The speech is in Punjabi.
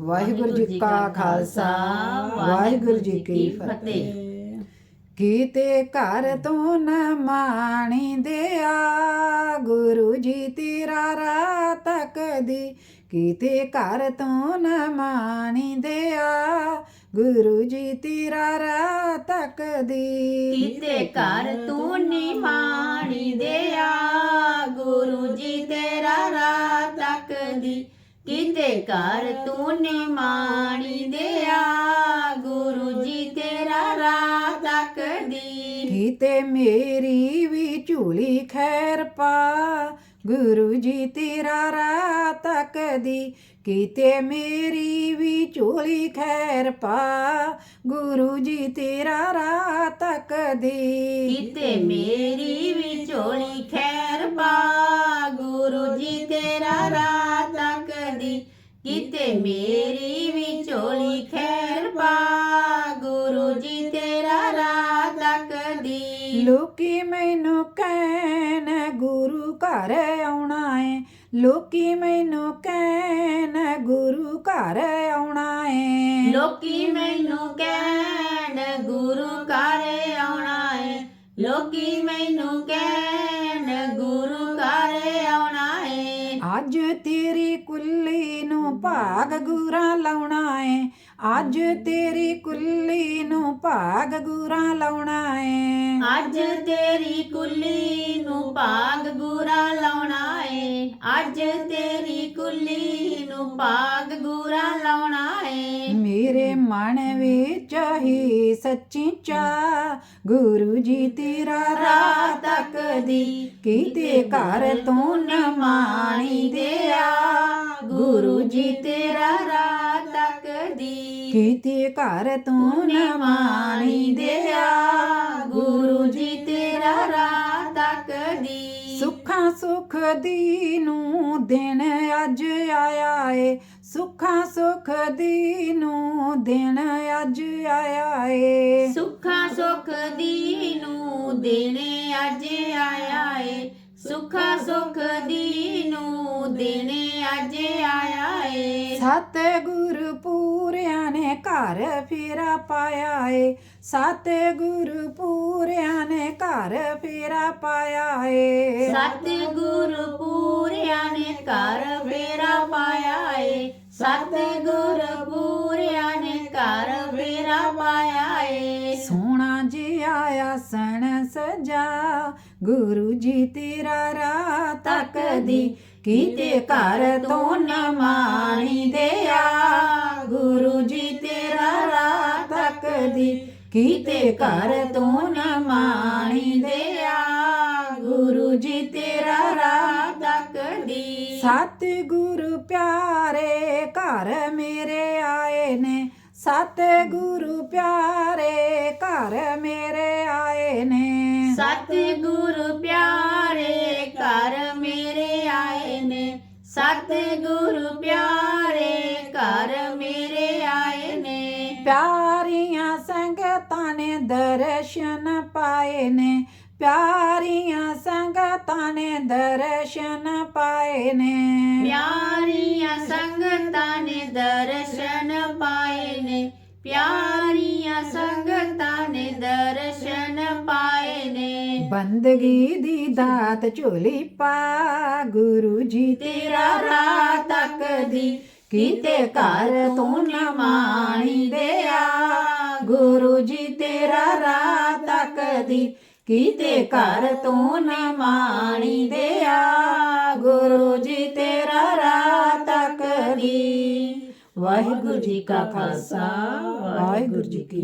ਵਾਹਿਗੁਰੂ ਜੀ ਕਾ ਖਾਲਸਾ, ਵਾਹਿਗੁਰੂ ਜੀ ਕੀ ਫਤਿਹ। ਕੀਤੇ ਘਰ ਤੋਂ ਨ ਮਾਣੀ ਦਿਆ ਗੁਰੂ ਜੀ ਤੇਰਾ ਰਾਹ ਤੱਕਦੀ ਕੀਤੇ ਘਰ ਤੋਂ ਨ ਮਾਣੀ ਦਿਆ ਗੁਰੂ ਜੀ ਤੇਰਾ ਰਾਹ ਤੱਕਦੀ ਕੀਤੇ ਘਰ ਤੂੰ ਨੀ ਮਾਣੀ ਦੇ ਕੀਤੇ ਘਰ ਤੂੰ ਨਿਮਾਣੀ ਦਿਆ ਗੁਰੂ ਜੀ ਤੇਰਾ ਰਾਹ ਤੱਕਦੀ ਕੀਤੇ ਮੇਰੀ ਵੀ ਝੂਲੀ ਖੈਰ ਪਾ ਗੁਰੂ ਜੀ ਤੇਰਾ ਰਾਹ ਤੱਕਦੀ ਕੀਤੇ ਮੇਰੀ ਵੀ ਝੂਲੀ ਖੈਰ ਪਾ ਗੁਰੂ ਜੀ ਤੇਰਾ ਰਾਹ ਤੱਕਦੀ ਕੀਤੇ ਮੇਰੀ ਵੀ ਝੋਲੀ ਖੈਰ ਪਾ ਗੁਰੂ ਜੀ ਤੇਰਾ ਰਾਹ ਕੀਤੇ ਮੇਰੀ ਵੀ ਝੋਲੀ ਖੈਰ ਪਾ ਗੁਰੂ ਜੀ ਤੇਰਾ ਰਾਹ ਤੱਕਦੀ। ਲੋਕੀ ਮੈਨੂੰ ਕਹਿਣ ਗੁਰੂ ਘਰ ਆਉਣਾ ਏ। ਲੋਕੀ ਮੈਨੂੰ ਕਹਿਣ ਗੁਰੂ ਘਰ ਆਉਣਾ ਏ। ਲੋਕੀ ਮੈਨੂੰ ਕਹਿਣ ਗੁਰੂ ਘਰ ਆਉਣਾ ਏ। ਲੋਕੀ ਮੈਨੂੰ ਕਹਿਣ ਗੁਰੂ ਘਰ ਆਉਣਾ ਏ। ਅੱਜ ਤੇਰੀ ਕੁੱਲੀ ਨੂੰ ਭਾਗ ਗੁਰਾ ਲਾਉਣਾ ਏ ਅੱਜ ਤੇਰੀ ਕੁੱਲੀ ਨੂੰ ਭਾਗ ਗੁਰਾ ਲਾਉਣਾ ਏ ਅੱਜ ਤੇਰੀ ਕੁੱਲੀ ਨੂੰ ਭਾਗ ਗੁਰਾ ਲਾਉਣਾ ਏ ਅੱਜ ਤੇਰੀ ਕੁੱਲੀ ਨੂੰ ਭਾਗ ਗੁਰਾ ਲਾਉਣਾ ਏ ਮੇਰੇ ਮਨ ਵਿੱਚ ਹੀ ਸੱਚੀ ਚਾ ਗੁਰੂ ਜੀ ਤੇਰਾ ਰਾਹ ਤੱਕਦੀ ਕੀਤੇ ਘਰ ਤੋਂ ਨ ਮਾਣੀ ਦਿਆ। ਗੁਰੂ ਜੀ ਤੇਰਾ ਰਾਹ ਤੱਕਦੀ। ਕੀਤੇ ਘਰ ਤੋਂ ਨ ਮਾਣੀ ਦਿਆ। ਗੁਰੂ ਜੀ ਤੇਰਾ ਰਾਹ ਤੱਕਦੀ। ਸੁੱਖਾਂ ਸੁਖ ਦੀ ਨੂੰ ਦਿਨ ਅੱਜ ਆਇਆ ਏ ਸੁੱਖਾਂ ਸੁਖ ਦੀ ਨੂੰ ਦਿਨ ਅੱਜ ਆਇਆ ਏ ਸੁੱਖਾਂ ਸੁਖ ਦੀ ਨੂੰ ਦੇਣੇ ਅੱਜ ਆਇਆ ਏ ਸੁੱਖਾਂ ਸੁਖ ਸਤ ਗੁਰ ਪੂਰਿਆਂ ਨੇ ਘਰ ਫੇਰਾ ਪਾਇਆ ਏ। ਸਤ ਗੁਰ ਪੂਰਿਆਂ ਨੇ ਘਰ ਫੇਰਾ ਪਾਇਆ ਏ। ਸਤਿਗੁਰ ਪੂਰਿਆਂ ਨੇ ਘਰ ਫੇਰਾ ਪਾਇਆ ਏ। ਸਤਿਗੁਰ ਪੂਰਿਆਂ ਨੇ ਘਰ ਫੇਰਾ ਪਾਇਆ ਏ। ਸੋਹਣਾ ਜਿਹਾ ਆਸਣ ਸਜਾ ਗੁਰੂ ਜੀ ਤੇਰਾ ਰਾਹ ਤੱਕਦੀ। ਕੀਤੇ ਘਰ ਤੋਂ ਨ ਮਾਣੀ ਦਿਆ। ਗੁਰੂ ਜੀ ਤੇਰਾ ਰਾਹ ਤੱਕਦੀ। ਕੀਤੇ ਘਰ ਤੋਂ ਨ ਮਾਣੀ ਦਿਆ। ਗੁਰੂ ਜੀ ਤੇਰਾ ਰਾਹ ਤੱਕਦੀ। ਸਤ ਗੁਰੂ ਪਿਆਰੇ, ਘਰ ਮੇਰੇ ਆਏ ਨੇ। ਸਤ ਗੁਰੂ ਪਿਆਰੇ, ਘਰ ਮੇਰੇ ਆਏ ਨੇ। ਸਤਿਗੁਰ ਪਿਆਰੇ, ਘਰ ਮੇਰੇ ਆਏ ਨੇ। ਸਤਿਗੁਰ ਪਿਆਰੇ ਘਰ ਮੇਰੇ ਆਏ ਨੇ। ਪਿਆਰੀਆਂ ਸੰਗਤਾਂ ਨੇ ਦਰਸ਼ਨ ਪਾਏ ਨੇ। ਪਿਆਰੀਆਂ ਸੰਗਤਾਂ ਨੇ ਦਰਸ਼ਨ ਪਾਏ ਨੇ। ਪਿਆਰੀਆਂ ਸੰਗਤਾਂ ਨੇ ਦਰਸ਼ਨ ਪਾਏ ਨੇ। ਪਿਆਰੀਆਂ ਸੰਗਤਾਂ ਬੰਦਗੀ ਦੀ ਦਾਤ ਝੋਲੀ ਪਾ ਗੁਰੂ ਜੀ ਤੇਰਾ ਰਾਹ ਤੱਕਦੀ। ਕੀਤੇ ਘਰ ਤੂੰ ਨ ਮਾਣੀ ਦਿਆ ਗੁਰੂ ਜੀ ਤੇਰਾ ਰਾਹ ਤੱਕਦੀ। ਕੀਤੇ ਘਰ ਤੂੰ ਨ ਮਾਣੀ ਦਿਆ ਗੁਰੂ ਜੀ ਤੇਰਾ ਰਾਹ ਤੱਕਦੀ। ਵਾਹਿਗੁਰੂ ਜੀ ਕਾ ਖਾਲਸਾ, ਵਾਹਿਗੁਰੂ ਜੀ ਕੀ